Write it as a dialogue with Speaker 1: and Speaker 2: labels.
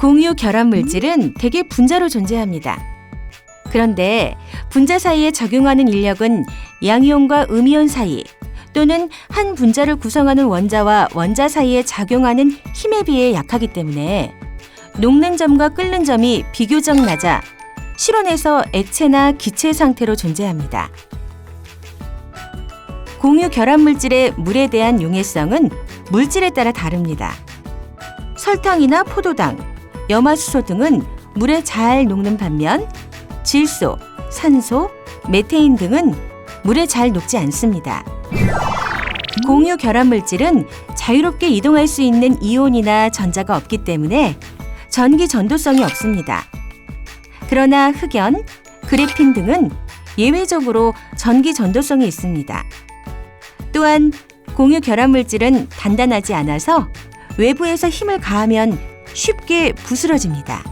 Speaker 1: 공유 결합 물질은 대개 분자로 존재합니다. 그런데 분자 사이에 작용하는 인력은 양이온과 음이온 사이 또는 한 분자를 구성하는 원자와 원자 사이에 작용하는 힘에 비해 약하기 때문에 녹는 점과 끓는 점이 비교적 낮아 실온에서 액체나 기체 상태로 존재합니다. 공유 결합 물질의 물에 대한 용해성은 물질에 따라 다릅니다. 설탕이나 포도당, 염화수소 등은 물에 잘 녹는 반면 질소, 산소, 메테인 등은 물에 잘 녹지 않습니다. 공유 결합 물질은 자유롭게 이동할 수 있는 이온이나 전자가 없기 때문에 전기 전도성이 없습니다. 그러나 흑연, 그래핀 등은 예외적으로 전기 전도성이 있습니다. 또한 공유 결합 물질은 단단하지 않아서 외부에서 힘을 가하면 쉽게 부스러집니다.